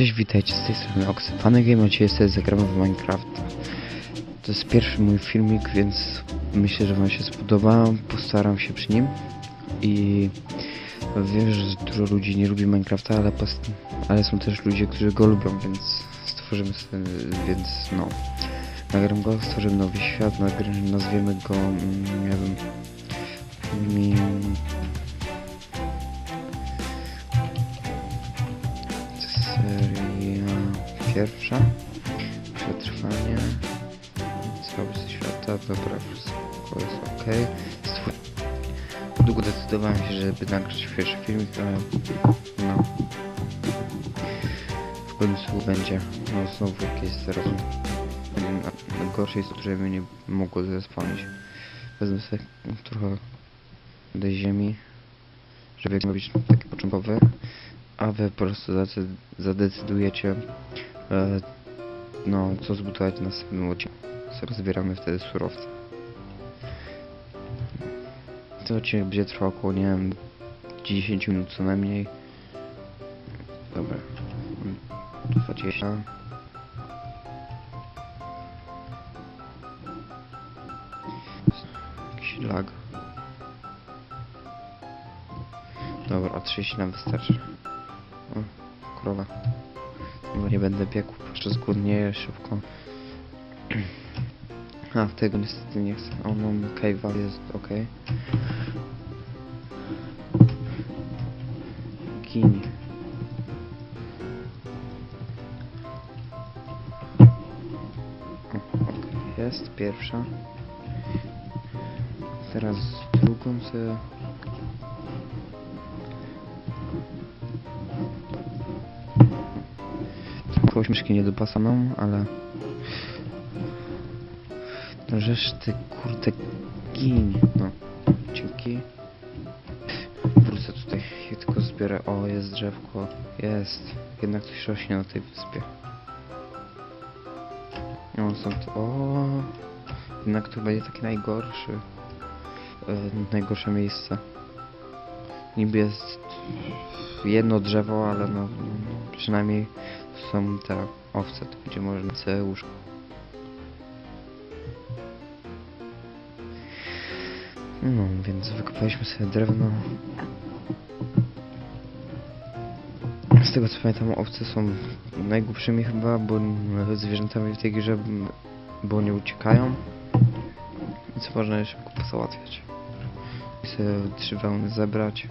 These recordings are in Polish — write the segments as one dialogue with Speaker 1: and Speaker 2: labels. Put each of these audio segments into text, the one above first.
Speaker 1: Cześć, witajcie z tej strony Oxy. Fany Game, dzisiaj sobie zagramy w Minecraft. To jest pierwszy mój filmik, więc myślę, że wam się spodoba. Postaram się przy nim. I wiem, że dużo ludzi nie lubi Minecrafta, ale, ale są też ludzie, którzy go lubią, więc stworzymy sobie, więc no. Nagram go, stworzymy nowy świat, nagr- nazwiemy go, mm, nie wiem, pierwsza. Przetrwanie. Całość świata. Dobra, wszystko jest ok. Stwór... Długo decydowałem się, żeby nagrać pierwszy filmik, ale no. W końcu będzie. No znowu jakieś na gorszej jest że mnie nie mogło zespawnić. Wezmę sobie trochę do ziemi, żeby robić taki początkowy a wy po prostu zadecydujecie e, no co zbudować na następnym odcinku. Sobie zbieramy wtedy surowce. Ten odcinek będzie trwał około, nie wiem, 10 minut co najmniej. Dobra. 20. Jakiś lag. Dobra, a 30 nam wystarczy. O, krowa. Bo nie będę biegł, jeszcze zgłodnieję szybko. A, tego niestety nie chcę. O, mam cave'a, jest ok. Ok, jest pierwsza. Teraz drugą sobie... Tylko śmieszki nie dopasaną, ale... No reszty, kurde, gin. No, dzięki. Wrócę tutaj, ja tylko zbiorę. O, jest drzewko. Jest. Jednak coś rośnie na tej wyspie. No, są to... O, jednak to będzie taki najgorszy. E, najgorsze miejsce. Niby jest jedno drzewo, ale no, przynajmniej są te owce, to gdzie można sobie łóżko. No, więc wykopaliśmy sobie drewno. Z tego co pamiętam, owce są najgłupszymi chyba, bo zwierzętami w tej grze, bo nie uciekają. Co można je szybko pozałatwiać. I sobie trzy wełny zebrać.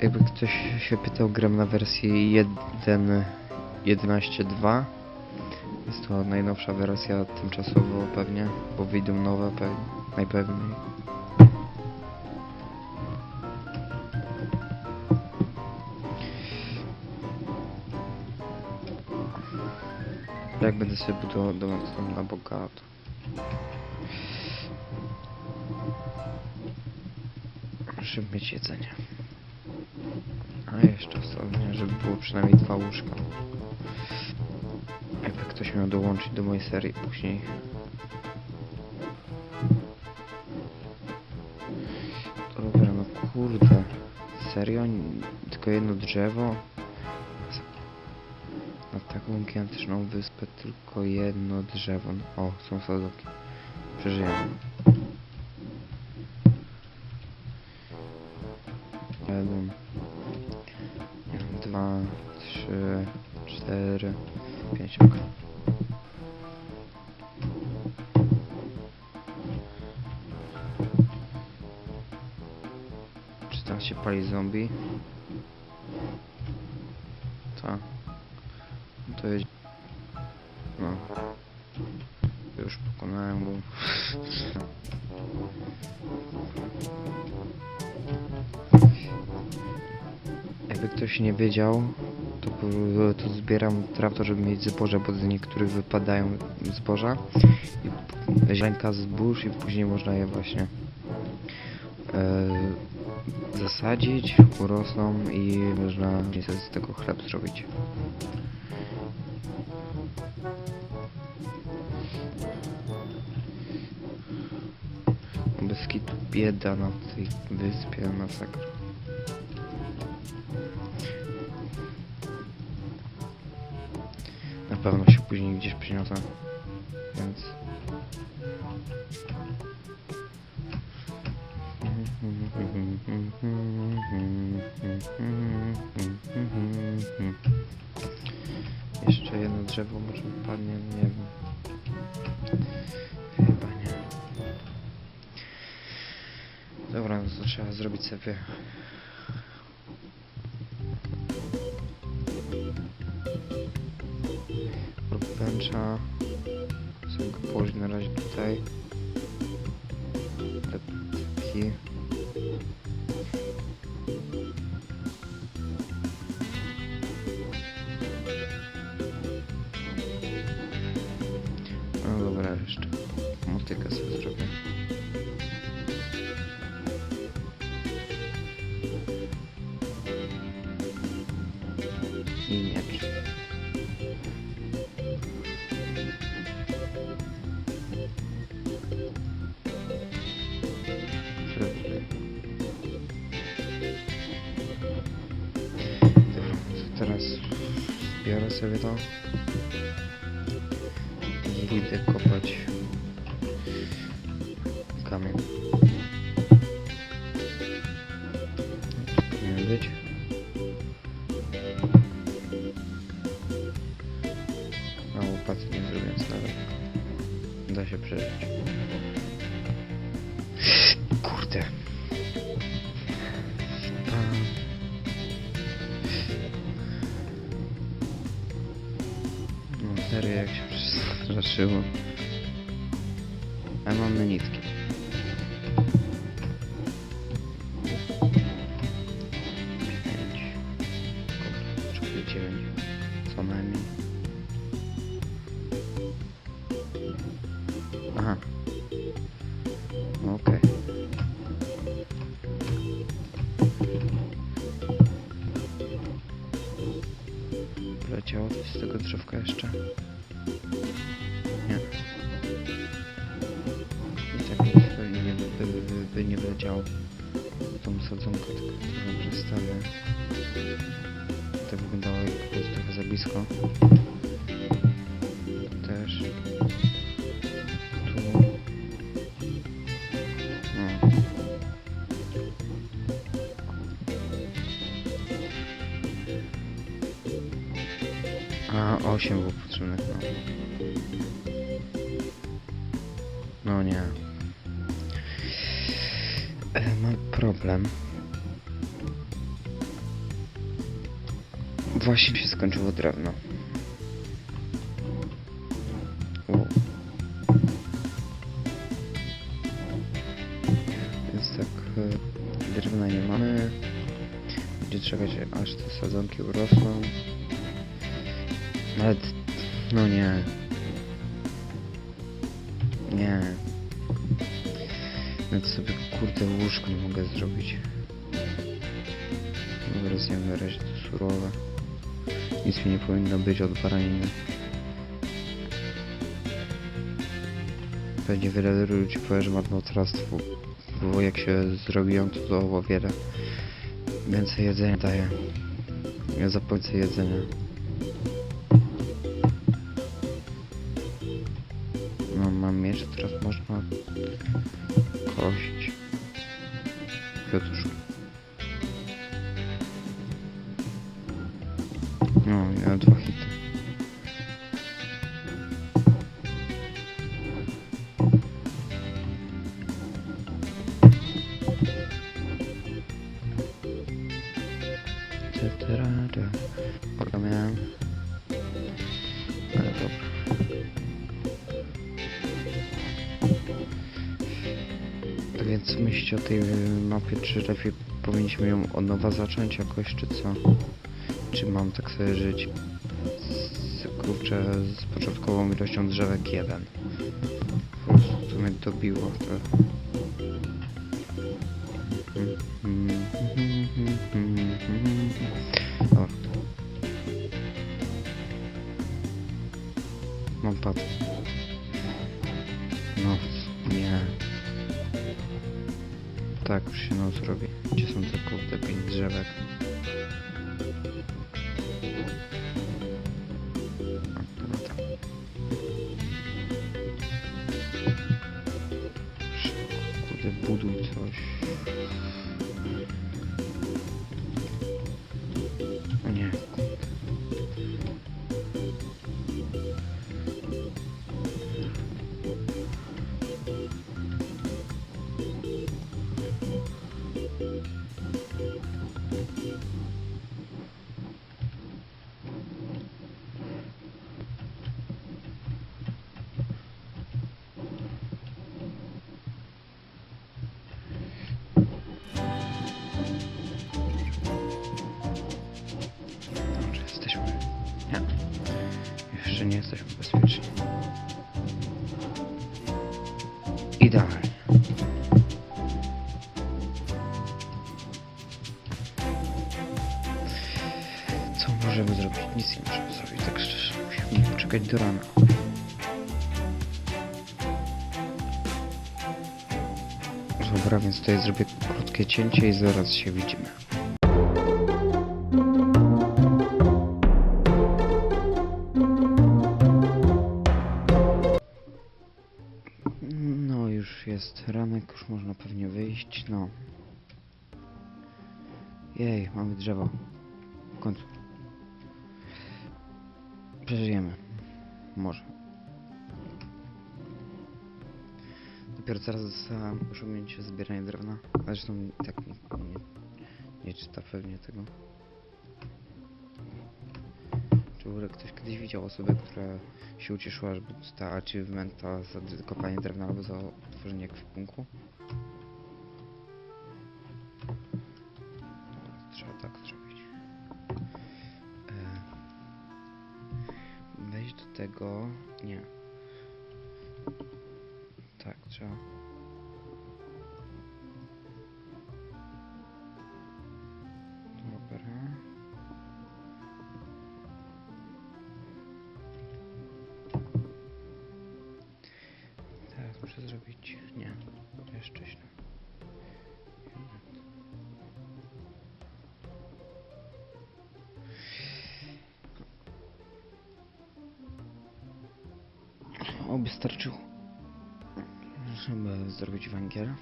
Speaker 1: Jakby ktoś się pytał, gram na wersji 1.11.2 Jest to najnowsza wersja tymczasowo pewnie, bo wyjdą nowe pe najpewniej. Jak będę sobie budował tam na bogato. Żeby mieć jedzenie. A jeszcze ostatnio, żeby było przynajmniej dwa łóżka. Jakby ktoś miał dołączyć do mojej serii później. Dobra, no kurde. Serio? Tylko jedno drzewo? Na taką gigantyczną wyspę tylko jedno drzewo. O, są sadowki. Przeżyjemy. Jeden. Tam się pali zombie? Tak. To jest... No. Już pokonałem go. Jakby ktoś nie wiedział, to, to zbieram trawę, żeby mieć zboże, bo z niektórych wypadają zboża. I ziarenka zbóż i później można je właśnie e, zasadzić, urosną i można niestety z tego chleb zrobić. Bez bieda na tej wyspie masakra. Na pewno się później gdzieś przyniosę, więc... Jeszcze jedno drzewo może padnie, nie wiem. Chyba nie. Dobra, no to trzeba zrobić sobie workbencha. Sobie go położyć na razie tutaj. Lepki. No motykę sobie zrobię. I miecz. Teraz zbiorę sobie to i pójdę kopać kamień. Powinien być. Łopaty nie zrobiłem wcale. Da się przeżyć. Kurde. No serio jak się przestraszyło. A mamy nitki. Leciało coś z tego drzewka jeszcze? Nie. I tak nic pewnie nie, by, by, by nie wleciało. Tą sadzonkę tylko trochę przestawię. To wyglądało jak trochę za blisko. A, 8 było potrzebnych, no. No nie. E, mam problem. Właśnie się skończyło drewno. U. Więc tak, e, drewna nie mamy. Będzie czekać aż te sadzonki urosną. Nawet, no nie. Nie. Nawet sobie kurde łóżko nie mogę zrobić. Dobra, zjem na razie to surowe. Nic mi nie powinno być od baraniny. Pewnie wiele ludzi powie, że marnotrawstwo. Bo jak się zrobią, to to o wiele więcej jedzenia daje. Ja zapłacę jedzenia. No mam miecz, teraz można kosić. Kwiatuszki. Więc co myślicie o tej mapie? Czy lepiej powinniśmy ją od nowa zacząć jakoś, czy co? Czy mam tak sobie żyć? Z, kurczę, z początkową ilością drzewek jeden. Po prostu to mnie dobiło. To... O. Mam pad. No, Tak, już się noc robi. Gdzie są te kurde drzewek. Szybko, Kurde, buduj coś. Możemy zrobić? Nic nie możemy zrobić, tak szczerze. Musimy poczekać do rana. Dobra, więc tutaj zrobię krótkie cięcie i zaraz się widzimy. No, już jest ranek, już można pewnie wyjść, no. Jej, mamy drzewo. W końcu. Przeżyjemy. Może. Dopiero teraz dostałem osiągnięcie zbierania drewna. Zresztą tak nie, nie, nie czyta pewnie tego. Czy w ogóle ktoś kiedyś widział osobę, która się ucieszyła, żeby dostała achievementa za kopanie drewna albo za tworzenie ekwipunku? Trzeba tak zrobić. Tego... Nie. Tak, trzeba... Oby starczyło. Żeby zrobić węgiel.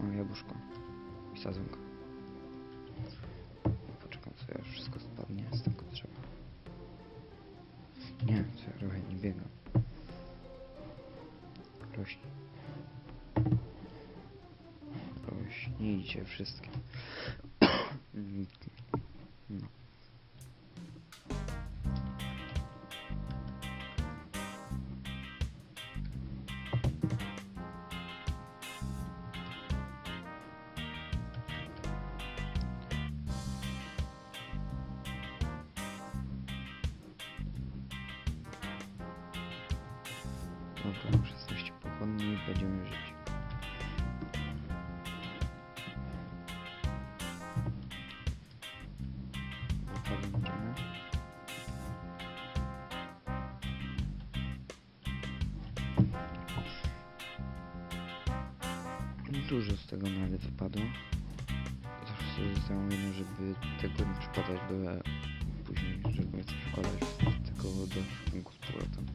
Speaker 1: O, jabłuszko. I sadzonka. Poczekam, co ja wszystko spadnie z tego drzewa. Nie, co ja robię, nie biegam. Rośnie. Rośnijcie wszystkie. Mm, no. Dużo z tego nawet wypadło. Zawsze sobie jedno, żeby tego nie przykładać do później, żeby nie przykładać tego do rynku z powrotem.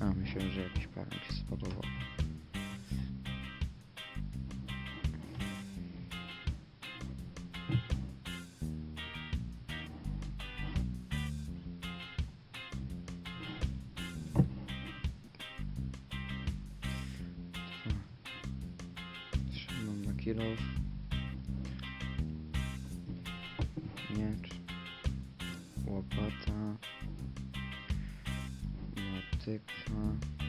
Speaker 1: A, myślałem, że jakiś parnik się spadował. Na kilof. Miecz. Łopata. Motyka.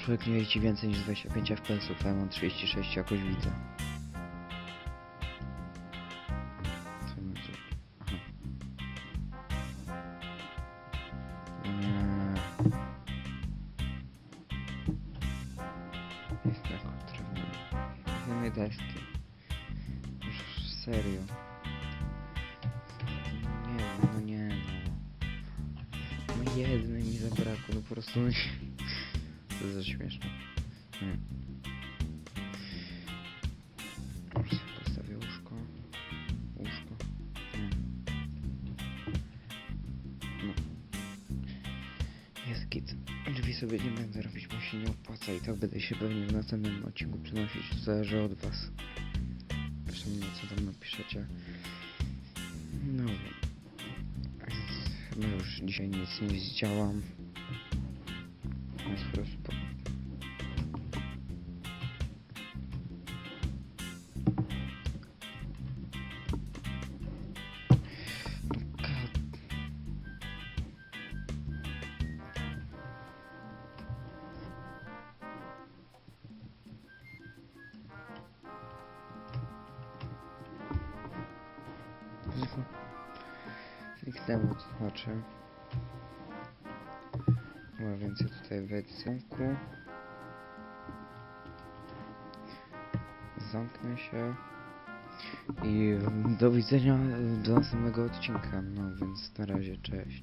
Speaker 1: Człowiek nie jeździ więcej niż 25 fps, a ja mam 36 jakoś widzę. Jest tak drewno. Jednej deski. Już serio. Nie no nie no. No jednej mi zabrakło, no po prostu. To jest śmieszne. Nie. Może sobie postawię łóżko. Łóżko. Nie. No. Jest git. Drzwi sobie nie będę robić, bo się nie opłaca i tak będę się pewnie w następnym odcinku przynosić. To zależy od was. Zresztą nie co tam napiszecie. No wiem. Już dzisiaj nic nie zdziałam. Znikło. Zniknęło to znaczy. No więc ja tutaj z zamku. Zamknę się. I do widzenia do następnego odcinka. No więc na razie, cześć.